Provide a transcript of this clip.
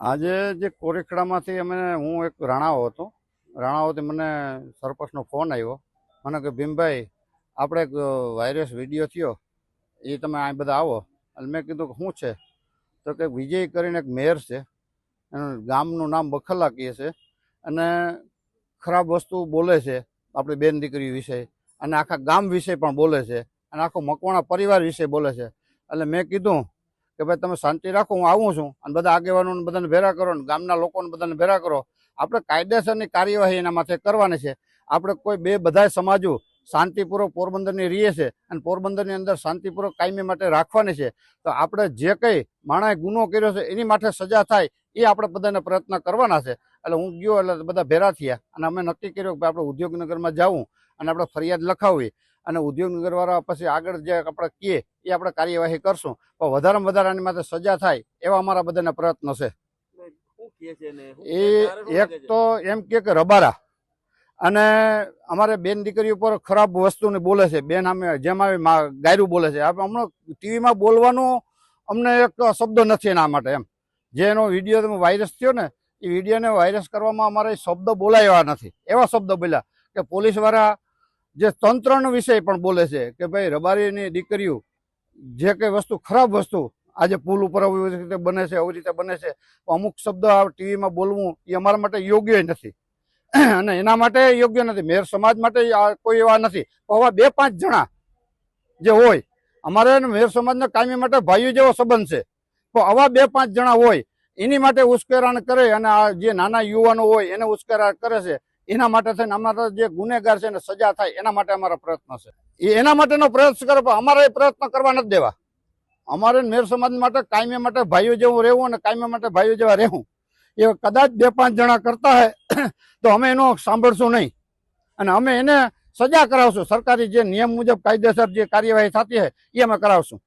આજે જે કોરેખડામાંથી અમે, હું એક રાણાઓ હતો. રાણાઓથી મને સરપંચનો ફોન આવ્યો. મને કે, ભીમભાઈ, આપણે એક વાયરસ વીડિયો થયો. એ તમે આ બધા આવો. એટલે મેં કીધું કે, શું છે? તો કે, વિજય કરીને એક મેયર છે. એનું ગામનું નામ બખલા કહે છે. અને ખરાબ વસ્તુ બોલે છે આપણી બેન દીકરી વિશે. અને આખા ગામ વિશે પણ બોલે છે. અને આખો મકવાણા પરિવાર વિશે બોલે છે. એટલે મેં કીધું કે ભાઈ તમે શાંતિ રાખો, હું આવું છું. અને બધા આગેવાનોને બધાને ભેરા કરો ને ગામના લોકોને બધાને ભેરા કરો. આપણે કાયદેસરની કાર્યવાહી એના માથે કરવાની છે. આપણે કોઈ બે બધાય સમાજો શાંતિપૂર્વક પોરબંદરની રહીએ છે અને પોરબંદરની અંદર શાંતિપૂર્વક કાયમી માટે રાખવાની છે. તો આપણે જે કંઈ માણસે ગુનો કર્યો છે એની માટે સજા થાય એ આપણે બધાને પ્રયત્ન કરવાના છે. એટલે હું ગયો એટલે બધા ભેરા થયા અને અમે નક્કી કર્યું કે આપણે ઉદ્યોગનગરમાં જવું અને આપણે ફરિયાદ લખાવીએ અને ઉદ્યોગનગરવાળા પછી આગળ જે આપણે કહીએ એ આપણે કાર્યવાહી કરશું. પણ વધારેમાં વધારે આની માટે સજા થાય એવા અમારા બધાના પ્રયત્નો છે. એ એક તો એમ કે કે રબારા. અને અમારે બેન દીકરી ઉપર ખરાબ વસ્તુને બોલે છે. બેન અમે જેમ આવે ગાયરું બોલે છે. આપણે હમણાં ટીવીમાં બોલવાનું અમને એક શબ્દ નથી એના માટે એમ. જે એનો વીડિયો તમે વાયરસ થયો ને એ વિડીયોને વાયરસ કરવામાં અમારે શબ્દ બોલાયા નથી. એવા શબ્દ બોલ્યા કે પોલીસવાળા જે તંત્રનો વિષય પણ બોલે છે કે ભાઈ રબારીની દીકરીઓ જે કંઈ વસ્તુ, ખરાબ વસ્તુ આજે પુલ ઉપર આવી રીતે બને છે, આવી રીતે બને છે, અમુક શબ્દ ટીવીમાં બોલવું એ અમારા માટે યોગ્ય નથી. અને એના માટે યોગ્ય નથી. મેર સમાજ માટે કોઈ એવા નથી. આવા બે પાંચ જણા જે હોય, અમારે મેર સમાજના કાયમી માટે ભાઈઓ જેવો સંબંધ છે. તો આવા બે પાંચ જણા હોય, એની માટે ઉશ્કેરાણ કરે અને આ જે નાના યુવાનો હોય એને ઉશ્કેરાણ કરે છે. એના માટે થઈને અમારા જે ગુનેગાર છે એને સજા થાય, એના માટે અમારા પ્રયત્ન છે. એના માટેનો પ્રયત્ન કરે, પણ અમારે એ પ્રયત્ન કરવા નથી દેવા. અમારે મેર સમાજ માટે, કાયમી માટે ભાઈઓ જેવું રહેવું અને કાયમી માટે ભાઈઓ જેવા રહેવું. એ કદાચ બે પાંચ જણા કરતા હોય, તો અમે એનો સાંભળશું નહીં. અને અમે એને સજા કરાવશું. સરકારી જે નિયમ મુજબ કાયદેસર જે કાર્યવાહી થતી હોય, એ અમે કરાવશું.